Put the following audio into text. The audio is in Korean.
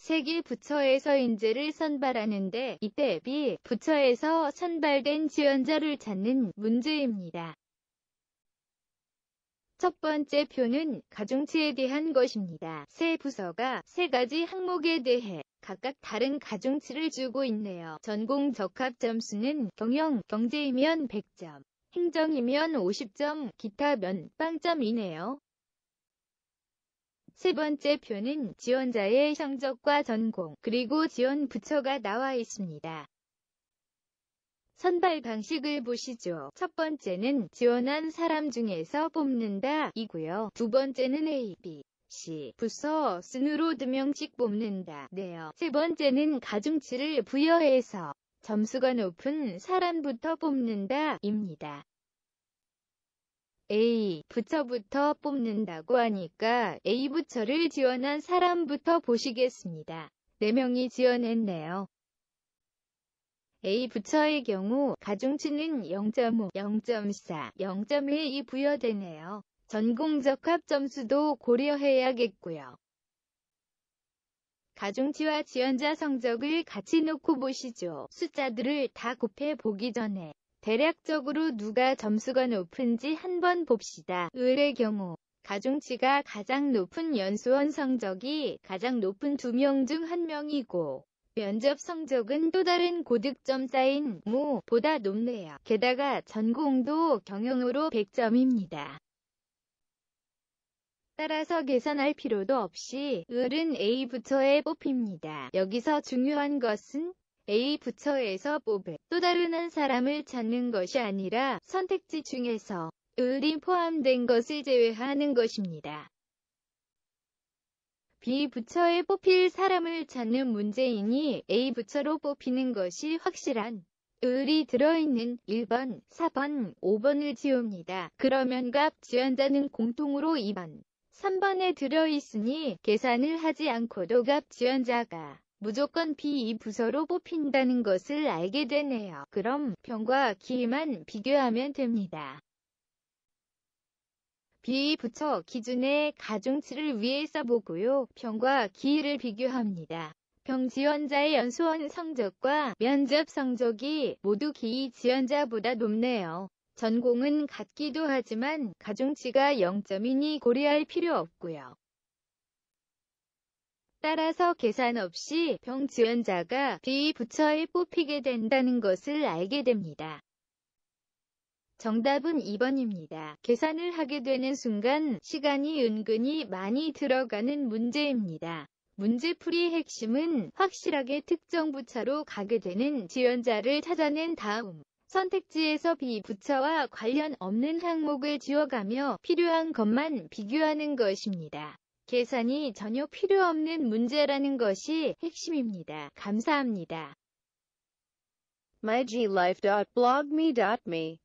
세개 부처에서 인재를 선발하는데 이때 B 부처에서 선발된 지원자를 찾는 문제입니다. 첫 번째 표는 가중치에 대한 것입니다. 세 부서가 세 가지 항목에 대해 각각 다른 가중치를 주고 있네요. 전공 적합 점수는 경영, 경제이면 100점, 행정이면 50점, 기타면 빵점이네요. 세 번째 표는 지원자의 성적과 전공, 그리고 지원 부처가 나와 있습니다. 선발 방식을 보시죠. 첫 번째는 지원한 사람 중에서 뽑는다 이고요. 두 번째는 A, B, C 부서 순으로 두 명씩 뽑는다 네요. 세 번째는 가중치를 부여해서 점수가 높은 사람부터 뽑는다 입니다. A 부처부터 뽑는다고 하니까 A 부처를 지원한 사람부터 보시겠습니다. 4명이 지원했네요. A 부처의 경우 가중치는 0.5, 0.4, 0.12 부여되네요. 전공적합 점수도 고려해야겠고요. 가중치와 지원자 성적을 같이 놓고 보시죠. 숫자들을 다 곱해 보기 전에 대략적으로 누가 점수가 높은지 한번 봅시다. 을의 경우 가중치가 가장 높은 연수원 성적이 가장 높은 두 명 중 한 명이고 면접 성적은 또 다른 고득점 쌓인 무보다 높네요. 게다가 전공도 경영으로 100점입니다. 따라서 계산할 필요도 없이 을은 A 부처에 뽑힙니다. 여기서 중요한 것은 A 부처에서 뽑을 또 다른 한 사람을 찾는 것이 아니라 선택지 중에서 을이 포함된 것을 제외하는 것입니다. B 부처에 뽑힐 사람을 찾는 문제이니 A 부처로 뽑히는 것이 확실한 을이 들어있는 1번, 4번, 5번을 지웁니다. 그러면 값 지원자는 공통으로 2번, 3번에 들어있으니 계산을 하지 않고도 값 지원자가 무조건 B2 부서로 뽑힌다는 것을 알게 되네요. 그럼 평과 기만 비교하면 됩니다. B 부처 기준의 가중치를 위해 써보고요. 평과 기를 비교합니다. 평 지원자의 연수원 성적과 면접 성적이 모두 기 지원자보다 높네요. 전공은 같기도 하지만 가중치가 0점이니 고려할 필요 없고요. 따라서 계산 없이 병 지원자가 B 부처에 뽑히게 된다는 것을 알게 됩니다. 정답은 2번입니다. 계산을 하게 되는 순간 시간이 은근히 많이 들어가는 문제입니다. 문제풀이 핵심은 확실하게 특정 부처로 가게 되는 지원자를 찾아낸 다음 선택지에서 B 부처와 관련 없는 항목을 지워가며 필요한 것만 비교하는 것입니다. 계산이 전혀 필요 없는 문제라는 것이 핵심입니다. 감사합니다. myglife.blogme.me